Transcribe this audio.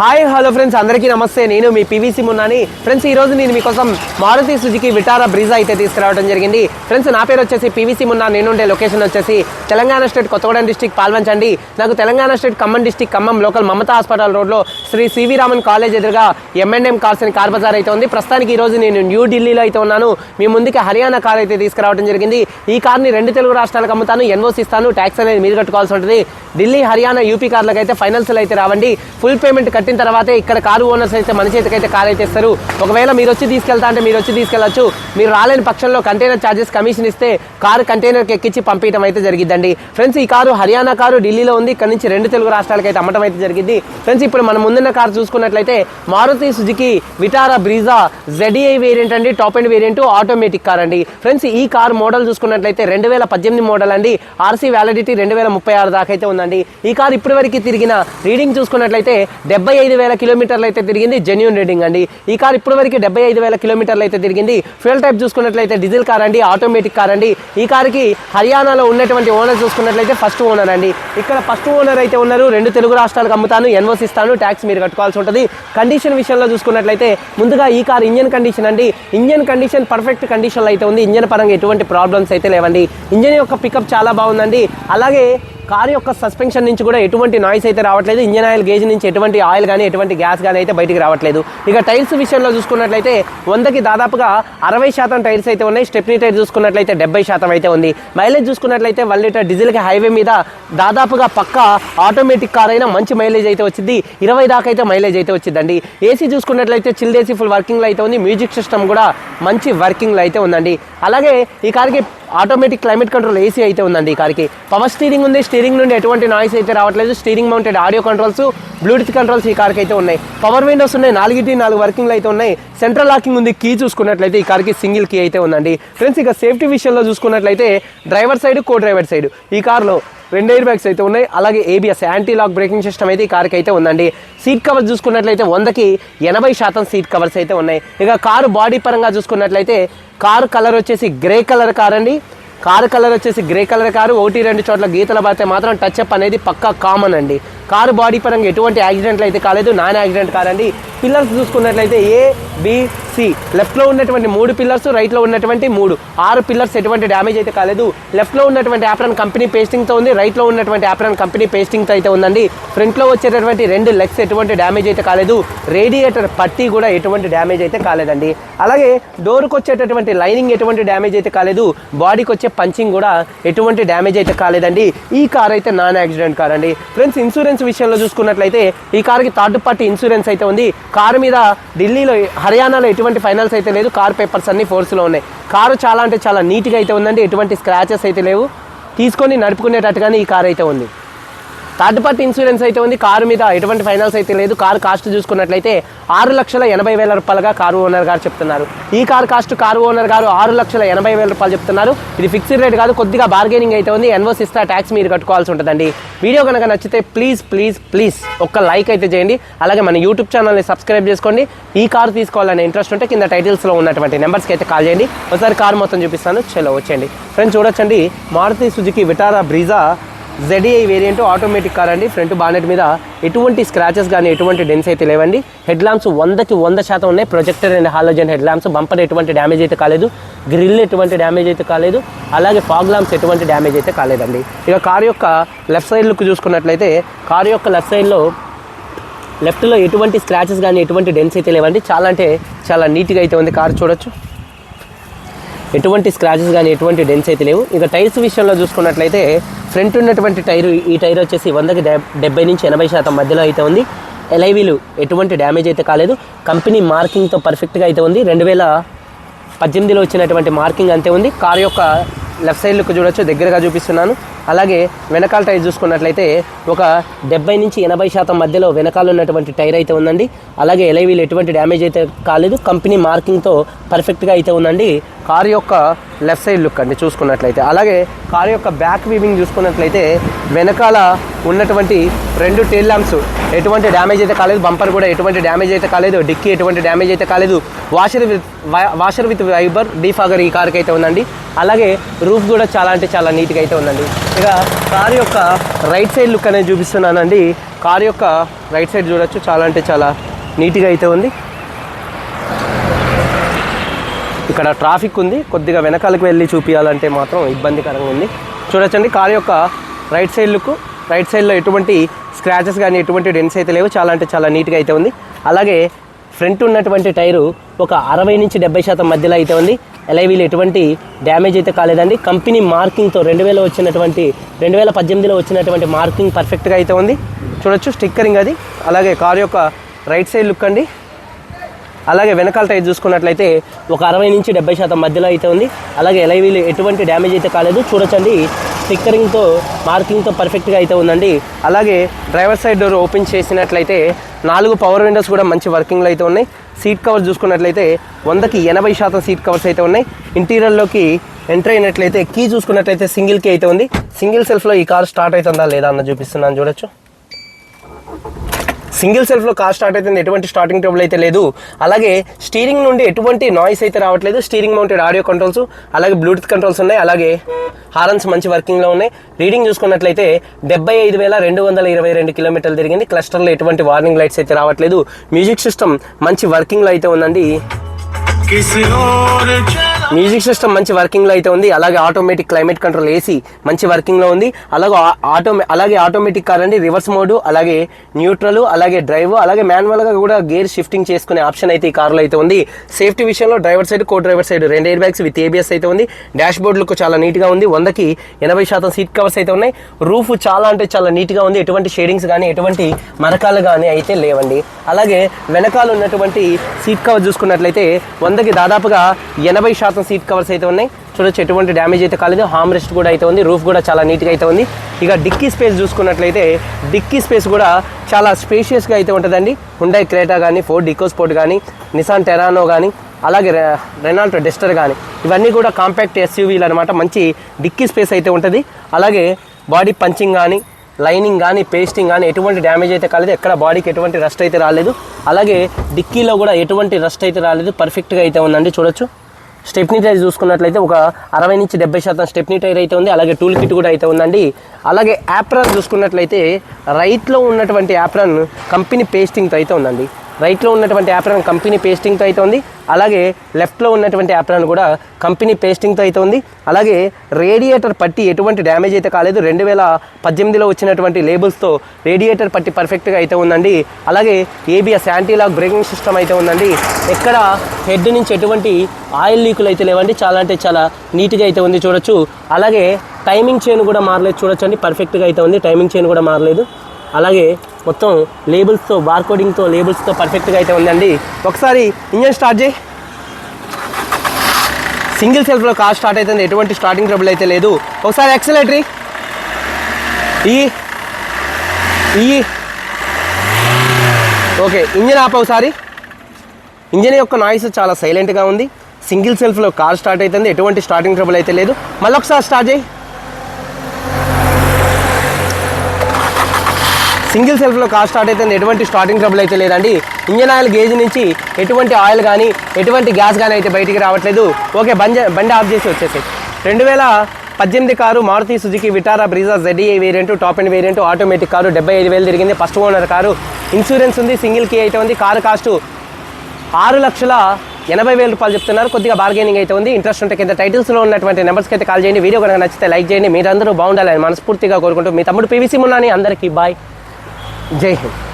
Hi hello friends అందరికీ నమస్తే. నేను మీ పీవీసీ మున్నాని ఫ్రెండ్స్ ఈ రోజు నేను మీకోసం మారుతి సుజుకి విటారా బ్రీజా అయితే తీసుకురావడం జరిగింది. ఫ్రెండ్స్ నా పేరు వచ్చేసి పీవీసీ మున్నా నేను ఉండే లొకేషన్ వచ్చేసి తెలంగాణ స్టేట్ కొత్తగూడెం డిస్టిక్ పాల్వంచండి. నాకు Telangana state Khammam district Khammam local Mamata hospital రోడ్లో శ్రీ సివి రామన్ కాలేజ్ ఎదురుగా ఎంఎన్ఎం కార్స్ అని కార్ బజార్ అయితే ఉంది. ప్రస్తుతానికి ఈరోజు నేను న్యూఢిల్లీలో అయితే ఉన్నాను. మీ ముందుకి హర్యానా కార్ అయితే తీసుకురావడం జరిగింది. ఈ కార్ని రెండు తెలుగు రాష్ట్రాలకు అమ్ముతాను ఎన్ఓసి ఇస్తాను ట్యాక్స్ అనేది మీరు కట్టుకోవాల్సి ఉంటుంది. ఢిల్లీ హర్యానా యూపీ కార్లకు అయితే ఫైనల్స్లో అయితే రావండి. ఫుల్ పేమెంట్ కట్టి కట్టిన తర్వాతే ఇక్కడ కారు ఓనర్స్ అయితే మన చేతికి అయితే కారు అయితే ఇస్తారు. ఒకవేళ మీరు వచ్చి తీసుకెళ్తా అంటే మీరు వచ్చి తీసుకెళ్ళొచ్చు మీరు రాలేని పక్షంలో కంటైనర్ ఛార్జెస్ కమిషన్ ఇస్తే కారు కంటైనర్కి ఎక్కించి పంపించడం అయితే జరిగిద్దండి. ఫ్రెండ్స్ ఈ కారు హర్యానా కారు ఢిల్లీలో ఉంది. ఇక్కడ నుంచి రెండు తెలుగు రాష్ట్రాలకు అయితే అమ్మటం అయితే జరిగింది ఫ్రెండ్స్ ఇప్పుడు మనం ముందున్న కారు చూసుకున్నట్లయితే Maruti Suzuki Vitara Brezza ZDI variant అండి top end variant automatic car అండి. ఫ్రెండ్స్ ఈ కార్ మోడల్ చూసుకున్నట్లయితే రెండు వేల పద్దెనిమిది మోడల్ అండి. ఆర్సీ వ్యాలిడిటీ రెండు వేల ముప్పై ఆరు దాకా అయితే ఉందండి. ఈ కార్ ఇప్పటి వరకు తిరిగిన రీడింగ్ చూసుకున్నట్లయితే డెబ్బై ఐదు వేల కిలోమీటర్లు అయితే తిరిగింది. జెన్యున్ రీడింగ్ అండి. ఈ కార్ ఇప్పటి వరకు డెబ్బై ఐదు వేల కిలోమీటర్లు అయితే తిరిగింది. ఫ్యూల్ టైప్ చూసుకున్నట్లయితే డీజిల్ కార్ అండి ఆటోమేటిక్ కార్ అండి. ఈ కార్కి హర్యానాలో ఉన్నటువంటి ఓనర్ చూసుకున్నట్లయితే ఫస్ట్ ఓనర్ అండి. ఇక్కడ ఫస్ట్ ఓనర్ అయితే ఉన్నారు. రెండు తెలుగు రాష్ట్రాలకు అమ్ముతాను ఎన్ఓసి ఇస్తాను ట్యాక్స్ మీరు కట్టుకోవాల్సి ఉంటుంది. కండిషన్ విషయంలో చూసుకున్నట్లయితే ముందుగా ఈ కార్ ఇంజన్ కండిషన్ అండి. ఇంజన్ కండిషన్ పర్ఫెక్ట్ కండిషన్లో అయితే ఉంది. ఇంజన్ పరంగా ఎటువంటి ప్రాబ్లమ్స్ అయితే లేవండి. ఇంజన్ యొక్క పికప్ చాలా బాగుందండి. అలాగే కార్ యొక్క సస్పెన్షన్ నుంచి కూడా ఎటువంటి నాయిస్ అయితే రావట్లేదు. ఇంజన్ ఆయిల్ గేజ్ నుంచి ఎటువంటి ఆయిల్ కానీ ఎటువంటి గ్యాస్ కానీ అయితే బయటికి రావట్లేదు. ఇక టైర్స్ విషయంలో చూసుకున్నట్లయితే వందకి దాదాపుగా అరవై శాతం టైర్స్ అయితే ఉన్నాయి. స్టెప్నీ టైర్ చూసుకున్నట్లయితే డెబ్బై శాతం అయితే ఉంది. మైలేజ్ చూసుకున్నట్లయితే వన్ లీటర్ డీజిల్కి హైవే మీద దాదాపుగా పక్క ఆటోమేటిక్ కార్ అయినా మంచి మైలేజ్ అయితే వచ్చింది. ఇరవై దాకా అయితే మైలేజ్ అయితే వచ్చిందండి. ఏసీ చూసుకున్నట్లయితే చిల్డ్ ఏసీ ఫుల్ వర్కింగ్లో అయితే ఉంది. మ్యూజిక్ సిస్టమ్ కూడా మంచి వర్కింగ్లో అయితే ఉందండి. అలాగే ఈ కార్కి ఆటోమేటిక్ క్లైమేట్ కంట్రోల్ ఏసీ అయితే ఉందండి ఈ కార్కి పవర్ స్టీరింగ్ ఉంది. స్టీరింగ్ నుండి ఎటువంటి నాయిస్ అయితే రావట్లేదు. Steering mounted audio controls bluetooth controls ఈ కార్కి అయితే ఉన్నాయి. పవర్ విండోస్ ఉన్నాయి. నాలుగిటి నాలుగు వర్కింగ్లు అయితే ఉన్నాయి. సెంట్రల్ లాకింగ్ ఉంది. కీ చూసుకున్నట్లయితే ఈ కార్కి సింగిల్ కీ అయితే ఉందండి. ఫ్రెండ్స్ ఇక సేఫ్టీ విషయంలో చూసుకున్నట్లయితే driver side co driver side ఈ కార్లో రెండు ఎయిర్ బ్యాగ్స్ అయితే ఉన్నాయి. అలాగే ABS anti lock braking system అయితే ఈ కార్కి అయితే ఉందండి. సీట్ కవర్స్ చూసుకున్నట్లయితే వందకి ఎనభై శాతం సీట్ కవర్స్ అయితే ఉన్నాయి. ఇక కారు బాడీ పరంగా చూసుకున్నట్లయితే కారు కలర్ వచ్చేసి గ్రే కలర్ కార్ అండి. కారు కలర్ వచ్చేసి గ్రే కలర్ కారు ఒకటి రెండు చోట్ల గీతలు పడితే మాత్రం టచ్ అప్ అనేది పక్కా కామన్ అండి. కారు బాడీ పరంగా ఎటువంటి యాక్సిడెంట్లు అయితే కాలేదు. నాన్ యాక్సిడెంట్ కారండి పిల్లర్స్ చూసుకున్నట్లయితే ఏ బిసి లెఫ్ట్లో ఉన్నటువంటి మూడు పిల్లర్స్ రైట్లో ఉన్నటువంటి మూడు. ఆరు పిల్లర్స్ ఎటువంటి డ్యామేజ్ అయితే కాలేదు. లెఫ్ట్లో ఉన్నటువంటి యాప్రన్ కంపెనీ పేస్టింగ్తో ఉంది. రైట్లో ఉన్నటువంటి యాప్రన్ కంపెనీ పేస్టింగ్తో అయితే ఉందండి. ఫ్రంట్లో వచ్చేటటువంటి రెండు లెగ్స్ ఎటువంటి డ్యామేజ్ అయితే కాలేదు. రేడియేటర్ పట్టీ కూడా ఎటువంటి డ్యామేజ్ అయితే కాలేదండి. అలాగే డోర్కి వచ్చేటటువంటి లైనింగ్ ఎటువంటి డ్యామేజ్ అయితే కాలేదు. బాడీకి వచ్చే పంచింగ్ కూడా ఎటువంటి డ్యామేజ్ అయితే కాలేదండి. ఈ కార్ అయితే నాన్ యాక్సిడెంట్ కార్ అండి. ఫ్రెండ్స్ ఇన్సూరెన్స్ విషయంలో చూసుకున్నట్లయితే ఈ కార్కి థర్డ్ పార్టీ ఇన్సూరెన్స్ అయితే ఉంది. కారు మీద ఢిల్లీలో హర్యానాలో ఎటువంటి ఫైనల్స్ అయితే లేదు. కార్ పేపర్స్ అన్ని ఫోర్స్లో ఉన్నాయి. కారు చాలా అంటే చాలా నీట్గా అయితే ఉందండి. ఎటువంటి స్క్రాచెస్ అయితే లేవు. తీసుకొని నడుపుకునేటట్టుగానే ఈ కార్ అయితే ఉంది. థర్డ్ పార్టీ ఇన్సూరెన్స్ అయితే ఉంది. కారు మీద ఎటువంటి ఫైనాన్స్ అయితే లేదు. కారు కాస్ట్ చూసుకున్నట్లయితే ఆరు లక్షల ఎనభై వేల రూపాయలుగా కారు ఓనర్ గారు చెప్తున్నారు. ఈ కార్ కాస్ట్ కారు ఓనర్ గారు ఆరు లక్షల ఎనభై వేల రూపాయలు చెప్తున్నారు. ఇది ఫిక్స్డ్ రేట్ కాదు కొద్దిగా బార్గెనింగ్ అయితే ఉంది. ఎన్వోస్ ఇస్తా ట్యాక్స్ మీరు కట్టుకోవాల్సి ఉంటుందండి. వీడియో కనుక నచ్చితే ప్లీజ్ ప్లీజ్ ప్లీజ్ ఒక్క లైక్ అయితే చేయండి. అలాగే మన యూట్యూబ్ ఛానల్ని సబ్స్క్రైబ్ చేసుకోండి. ఈ కారు తీసుకోవాలనే ఇంట్రెస్ట్ ఉంటే కింద టైటిల్స్లో ఉన్నటువంటి నెంబర్స్కి అయితే కాల్ చేయండి. ఒకసారి కార్ మొత్తం చూపిస్తాను. చలో వచ్చేయండి. ఫ్రెండ్స్ చూడొచ్చండి. Maruti Suzuki Vitara Brezza ZDI variant automatic car అండి. ఫ్రంట్ బానెట్ మీద ఎటువంటి స్క్రాచెస్ కానీ ఎటువంటి డెన్స్ అయితే లేవండి. హెడ్ ల్యాంప్స్ వందకి వంద శాతం ఉన్నాయి. Projector and halogen head lamps bumper ఎటువంటి డ్యామేజ్ అయితే కాలేదు. గ్రిల్ ఎటువంటి డ్యామేజ్ అయితే కాలేదు. అలాగే ఫాగ్ ల్యాంప్స్ ఎటువంటి డ్యామేజ్ అయితే కాలేదండి. ఇక కార్ యొక్క లెఫ్ట్ సైడ్ లుక్ చూసుకున్నట్లయితే కార్ యొక్క లెఫ్ట్ సైడ్లో లెఫ్ట్లో ఎటువంటి స్క్రాచెస్ కానీ ఎటువంటి డెన్స్ అయితే లేవండి. చాలా అంటే చాలా నీట్గా అయితే ఉంది కార్ చూడొచ్చు. ఎటువంటి స్క్రాచెస్ కానీ ఎటువంటి డెన్స్ అయితే లేవు. ఇక టైర్స్ విషయంలో చూసుకున్నట్లయితే ఫ్రంట్ ఉన్నటువంటి టైర్ ఈ టైర్ వచ్చేసి వందకి డెబ్బై నుంచి ఎనభై శాతం మధ్యలో అయితే ఉంది. ఎలైవీలు ఎటువంటి డ్యామేజ్ అయితే కాలేదు. కంపెనీ మార్కింగ్తో పర్ఫెక్ట్గా అయితే ఉంది. రెండు వేల పద్దెనిమిదిలో వచ్చినటువంటి మార్కింగ్ అంతే ఉంది. కార్ యొక్క లెఫ్ట్ సైడ్ లుక్ చూడొచ్చు దగ్గరగా చూపిస్తున్నాను. అలాగే వెనకాల టైర్ చూసుకున్నట్లయితే ఒక డెబ్బై నుంచి ఎనభై శాతం మధ్యలో వెనకాల ఉన్నటువంటి టైర్ అయితే ఉందండి. అలాగే ఎలైవీలు ఎటువంటి డ్యామేజ్ అయితే కాలేదు. కంపెనీ మార్కింగ్తో పర్ఫెక్ట్గా అయితే ఉందండి. కార్ యొక్క లెఫ్ట్ సైడ్ లుక్ అండి చూసుకున్నట్లయితే. అలాగే కార్ యొక్క బ్యాక్ వీవింగ్ చూసుకున్నట్లయితే వెనకాల ఉన్నటువంటి రెండు టెయిల్ ల్యాంప్స్ ఎటువంటి డ్యామేజ్ అయితే కాలేదు. బంపర్ కూడా ఎటువంటి డ్యామేజ్ అయితే కాలేదు. డిక్కీ ఎటువంటి డ్యామేజ్ అయితే కాలేదు. Washer with washer with wiper defogger ఈ కార్కి అయితే ఉందండి. అలాగే రూఫ్ కూడా చాలా అంటే చాలా నీట్గా అయితే ఉందండి. ఇక కార్ యొక్క రైట్ సైడ్ లుక్ అనేది చూపిస్తున్నానండి. కార్ యొక్క రైట్ సైడ్ చూడొచ్చు. చాలా అంటే చాలా నీట్గా అయితే ఉంది. ఇక్కడ ట్రాఫిక్ ఉంది. కొద్దిగా వెనకాలకు వెళ్ళి చూపించాలంటే మాత్రం ఇబ్బందికరంగా ఉంది. చూడొచ్చండి. కార్ యొక్క రైట్ సైడ్ లుక్ రైట్ సైడ్లో ఎటువంటి స్క్రాచెస్ కానీ ఎటువంటి డెన్స్ అయితే లేవు. చాలా అంటే చాలా నీట్గా అయితే ఉంది. అలాగే ఫ్రంట్ ఉన్నటువంటి టైరు ఒక అరవై నుంచి డెబ్బై శాతం మధ్యలో అయితే ఉంది. ఎలైవీలు ఎటువంటి డ్యామేజ్ అయితే కాలేదండి. కంపెనీ మార్కింగ్తో రెండు వేల వచ్చినటువంటి రెండు వేల పద్దెనిమిదిలో వచ్చినటువంటి మార్కింగ్ పర్ఫెక్ట్గా అయితే ఉంది. చూడొచ్చు స్టిక్కరింగ్ అది. అలాగే కార్ యొక్క రైట్ సైడ్ లుక్ అండి. అలాగే వెనకాల టైర్ చూసుకున్నట్లయితే ఒక అరవై నుంచి డెబ్బై శాతం మధ్యలో అయితే ఉంది. అలాగే ఎలైవీలు ఎటువంటి డ్యామేజ్ అయితే కాలేదు. చూడొచ్చండి. స్టిక్కరింగ్తో మార్కింగ్తో పర్ఫెక్ట్గా అయితే ఉందండి. అలాగే డ్రైవర్ సైడ్ డోర్ ఓపెన్ చేసినట్లయితే నాలుగు పవర్ విండోస్ కూడా మంచి వర్కింగ్లో అయితే ఉన్నాయి. సీట్ కవర్స్ చూసుకున్నట్లయితే వందకి ఎనభై శాతం సీట్ కవర్స్ అయితే ఉన్నాయి. ఇంటీరియర్లోకి ఎంటర్ అయినట్లయితే కీ చూసుకున్నట్లయితే సింగిల్ కీ అయితే ఉంది. సింగిల్ సెల్ఫ్లో ఈ కార్ స్టార్ట్ అవుతుందా లేదా అన్న చూపిస్తున్నాను చూడొచ్చు. సింగిల్ సెల్ఫ్లో కార్ స్టార్ట్ అవుతుంది ఎటువంటి స్టార్టింగ్ ట్రబుల్ అయితే లేదు. అలాగే స్టీరింగ్ నుండి ఎటువంటి నాయిస్ అయితే రావట్లేదు. స్టీరింగ్ మౌంటెడ్ ఆడియో కంట్రోల్స్ అలాగే బ్లూటూత్ కంట్రోల్స్ ఉన్నాయి అలాగే హారన్స్ మంచి వర్కింగ్లో ఉన్నాయి. రీడింగ్ చూసుకున్నట్లయితే డెబ్బై ఐదు వేల రెండు వందల ఇరవై రెండు కిలోమీటర్లు తిరిగింది. క్లస్టర్లో ఎటువంటి వార్నింగ్ లైట్స్ అయితే రావట్లేదు. మ్యూజిక్ సిస్టమ్ మంచి వర్కింగ్లో అయితే ఉందండి. మ్యూజిక్ సిస్టమ్ మంచి వర్కింగ్లో అయితే ఉంది. అలాగే ఆటోమేటిక్ క్లైమేట్ కంట్రోల్ ఏసీ మంచి వర్కింగ్లో ఉంది. అలాగే ఆటోమే ఆటో అలాగే ఆటోమేటిక్ కార్ అండి. రివర్స్ మోడ్ అలాగే న్యూట్రల్ అలాగే డ్రైవ్ అలాగే మాన్యువల్గా కూడా గేర్ షిఫ్టింగ్ చేసుకునే ఆప్షన్ అయితే ఈ కార్లో అయితే ఉంది. సేఫ్టీ విషయంలో driver side co driver side రెండు ఎయిర్ బ్యాగ్స్ విత్ ఏబిఎస్ అయితే ఉంది. డాష్ బోర్డ్ లుక్ చాలా నీట్గా ఉంది. వందకి ఎనభై శాతం సీట్ కవర్స్ అయితే ఉన్నాయి. రూఫ్ చాలా అంటే చాలా నీట్గా ఉంది. ఎటువంటి షేడింగ్స్ కానీ ఎటువంటి మరకాలు కానీ అయితే లేవండి. అలాగే వెనకాల ఉన్నటువంటి సీట్ కవర్ చూసుకున్నట్లయితే వందకి దాదాపుగా ఎనభై శాతం సీట్ కవర్స్ అయితే ఉన్నాయి. చూడొచ్చు ఎటువంటి డ్యామేజ్ అయితే కాలేదు. హామ్ రెస్ట్ కూడా అయితే ఉంది. రూఫ్ కూడా చాలా నీట్గా అయితే ఉంది. ఇక డిక్కీ స్పేస్ చూసుకున్నట్లయితే డిక్కీ స్పేస్ కూడా చాలా స్పేషియస్గా అయితే ఉంటుందండి. హుండై క్రేటా కానీ ఫోర్డ్ డికోస్పోర్ట్ కానీ నిసాన్ టెరానో కానీ అలాగే రె- రెనాల్ట్ డెస్టర్ కానీ ఇవన్నీ కూడా కాంపాక్ట్ ఎస్యూవీలు అనమాట మంచి డిక్కీ స్పేస్ అయితే ఉంటుంది. అలాగే బాడీ పంచింగ్ కానీ లైనింగ్ కానీ పేస్టింగ్ కానీ ఎటువంటి డ్యామేజ్ అయితే కాలేదు. ఎక్కడ బాడీకి ఎటువంటి రస్ట్ అయితే రాలేదు. అలాగే డిక్కీలో కూడా ఎటువంటి రస్ట్ అయితే రాలేదు. పర్ఫెక్ట్గా అయితే ఉందండి. చూడొచ్చు. స్టెప్నీ టైర్ చూసుకున్నట్లయితే ఒక అరవై నుంచి డెబ్బై శాతం స్టెప్నీ టైర్ అయితే ఉంది. అలాగే టూల్ కిట్ కూడా అయితే ఉందండి. అలాగే యాప్రాన్ చూసుకున్నట్లయితే రైట్లో ఉన్నటువంటి యాప్రాన్ కంపెనీ పేస్టింగ్తో అయితే ఉందండి. రైట్లో ఉన్నటువంటి యాప్రాన్ కంపెనీ పేస్టింగ్తో అయితే ఉంది అలాగే లెఫ్ట్లో ఉన్నటువంటి యాప్రాన్ కూడా కంపెనీ పేస్టింగ్తో అయితే ఉంది అలాగే రేడియేటర్ పట్టి ఎటువంటి డ్యామేజ్ అయితే కాలేదు. రెండు వేల పద్దెనిమిదిలో వచ్చినటువంటి లేబుల్స్తో రేడియేటర్ పట్టి పర్ఫెక్ట్గా అయితే ఉందండి. అలాగే ABS anti lock braking system అయితే ఉందండి. ఎక్కడ హెడ్ నుంచి ఎటువంటి ఆయిల్ లీకులు అయితే లేవండి. చాలా అంటే చాలా నీట్గా అయితే ఉంది చూడొచ్చు. అలాగే టైమింగ్ చైన్ కూడా మారలేదు చూడొచ్చండి. పర్ఫెక్ట్గా అయితే ఉంది. టైమింగ్ చైన్ కూడా మారలేదు. అలాగే మొత్తం లేబుల్స్తో బార్కోడింగ్తో లేబుల్స్తో పర్ఫెక్ట్గా అయితే ఉందండి. ఒకసారి ఇంజన్ స్టార్ట్ చేయి. సింగిల్ సెల్ఫ్లో కార్ స్టార్ట్ అవుతుంది. ఎటువంటి స్టార్టింగ్ ట్రబుల్ అయితే లేదు. ఒకసారి ఎక్సలేటరీ ఈ ఈ. ఓకే ఇంజన్ ఆప ఒకసారి. ఇంజన్ యొక్క నాయిస్ చాలా సైలెంట్గా ఉంది. సింగిల్ సెల్ఫ్లో కార్ స్టార్ట్ అవుతుంది. ఎటువంటి స్టార్టింగ్ ట్రబుల్ అయితే లేదు. మళ్ళీ ఒకసారి స్టార్ట్ చేయి. సింగిల్ సెల్ఫ్లో కార్ స్టార్ట్ అయితే ఎటువంటి స్టార్టింగ్ ట్రబుల్ అయితే లేదండి. ఇంజన్ ఆయిల్ గేజ్ నుంచి ఎటువంటి ఆయిల్ కానీ ఎటువంటి గ్యాస్ కానీ అయితే బయటికి రావట్లేదు. ఓకే బండి బండి ఆఫ్ చేసి వచ్చేసాయి. రెండు వేల పద్దెనిమిది car Maruti Suzuki Vitara Brezza ZEI variant top end variant automatic car డెబ్బై ఐదు వేలు తిరిగింది. First owner car. ఇన్సూరెన్స్ ఉంది సింగిల్ కీ అయితే ఉంది. కారు కాస్ట్ ఆరు లక్షల ఎనభై వేల రూపాయలు చెప్తున్నారు. కొద్దిగా బార్గెనింగ్ అయితే ఉంది. ఇంట్రెస్ట్ ఉంటే కింద టైటిల్స్లో ఉన్నటువంటి నెంబర్స్కి అయితే కాల్ చేయండి. వీడియో కనుక నచ్చితే లైక్ చేయండి. మీరందరూ బాగుండాలని మనస్ఫూర్తిగా కోరుకుంటూ మీ తమ్ముడు పివిసి మున్నాని. అందరికీ బాయ్. ಜೈ ಹಿಂದ್